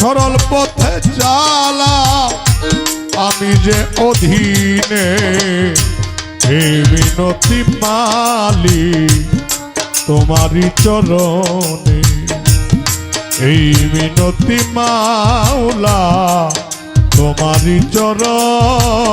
সরল পথে চালা আমি যে অধীনে এই মিনতি মালি তোমারই চরণে এই মিনতি মাওলা, তোমারই চরণে।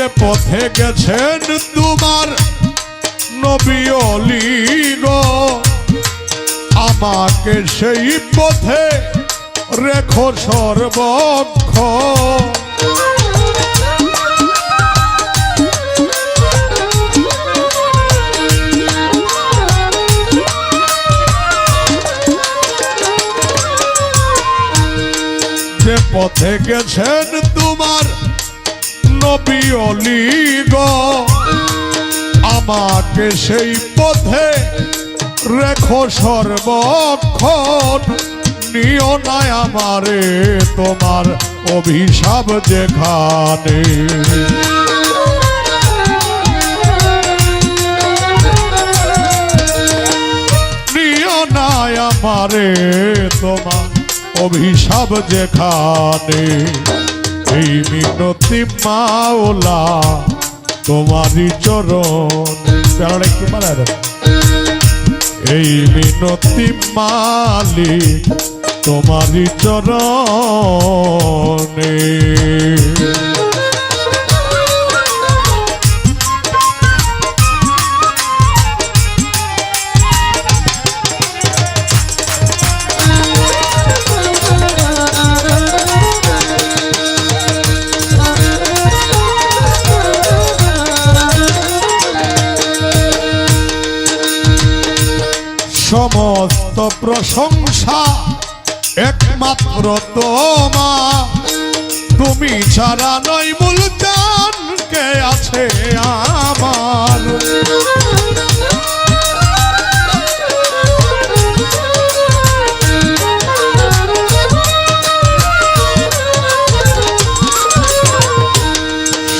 যে পথে গেছেন তোমার নবী অলি গো, আমাকে সেই পথে রেখো সর্বক্ষ। যে পথে গেছেন তোমার আমাকে সেই পথে রেখো সর্বক্ষণ। নিও নাই আমারে তোমার অভিশাপ যেখানে। আমারে তোমার অভিশাপ যেখানে। এই মিনতি মাওলা তোমারই চরণ প্যারাটা একটু মারা। এই মিনতি মালি তোমারই চরণে সমস্ত প্রশংসা একমাত্র তোমা তুমি ছাড়া নয় মুলতান, কে আছে আমার?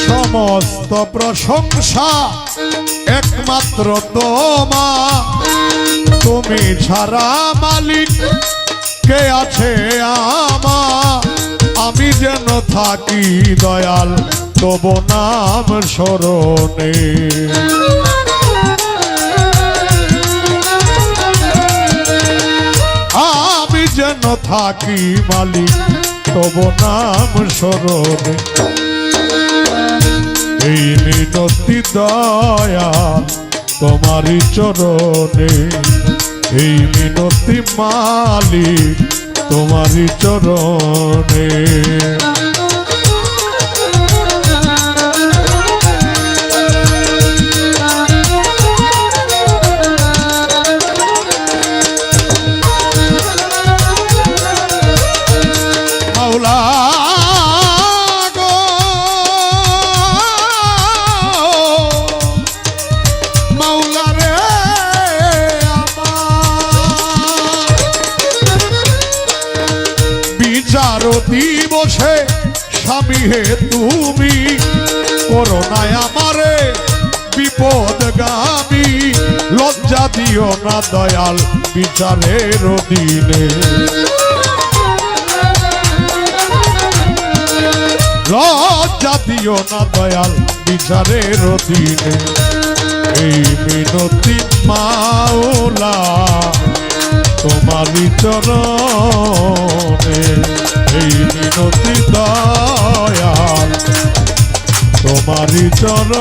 সমস্ত প্রশংসা একমাত্র তোমা তুমি ছাড়া মালিক কে আছে আমা? আমি যেন থাকি দয়াল, তব নাম স্মরণে। আমি যেন থাকি মালিক, তব নাম স্মরণে। এই মিনতি দয়াল তোমারই চরণে এই মিনতি মালিক তোমারই চরণে। বিচার দিবসে স্বামী হে তুমি। করোনায় আমারে বিপদগামী, লজ্জা দিও না দয়াল বিচারের দিনে। লজ্জা দিও না দয়াল বিচারের দিনে। এই মিনতি মাওলা। তোমারই চরণে এই মিনতি দয়াল। তোমারই চরণ